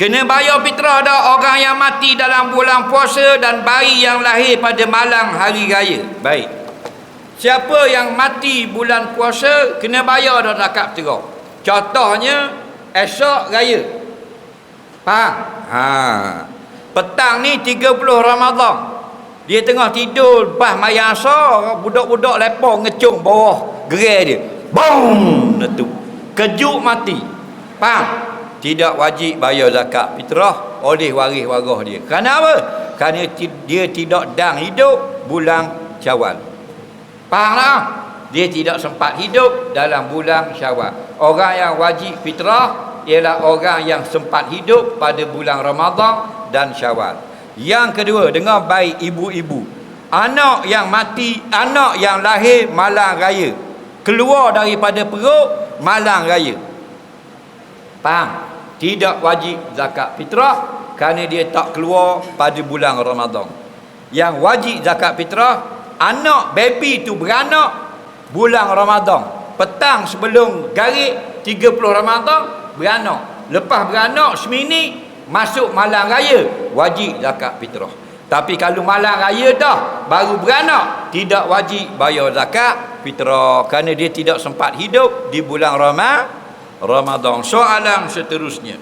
Kena bayar fitrah dah orang yang mati dalam bulan puasa dan bayi yang lahir pada malam hari raya. Baik. Siapa yang mati bulan puasa kena bayar dah zakat fitrah. Contohnya esok raya. Faham? Ha. Petang ni 30 Ramadan. Dia tengah tidur lepas mayang asar, budak-budak lepong ngecung bawah gerai dia. Boom! Letup. Kejut mati. Faham? Tidak wajib bayar zakat fitrah oleh waris waris dia. Kerana apa? Kerana dia tidak dang hidup bulan Syawal. Faham tak? Dia tidak sempat hidup dalam bulan Syawal. Orang yang wajib fitrah ialah orang yang sempat hidup pada bulan Ramadan dan Syawal. Yang kedua, dengar baik ibu-ibu. Anak yang mati, anak yang lahir malam raya. Keluar daripada perut malam raya. Faham? tidak wajib zakat fitrah kerana dia tak keluar pada bulan Ramadan. Yang wajib zakat fitrah anak baby tu beranak bulan Ramadan. Petang sebelum garik 30 Ramadan beranak. Lepas beranak semini masuk malam raya wajib zakat fitrah. Tapi kalau malam raya dah baru beranak tidak wajib bayar zakat fitrah kerana dia tidak sempat hidup di bulan Ramadan Ramadan. Soalan seterusnya.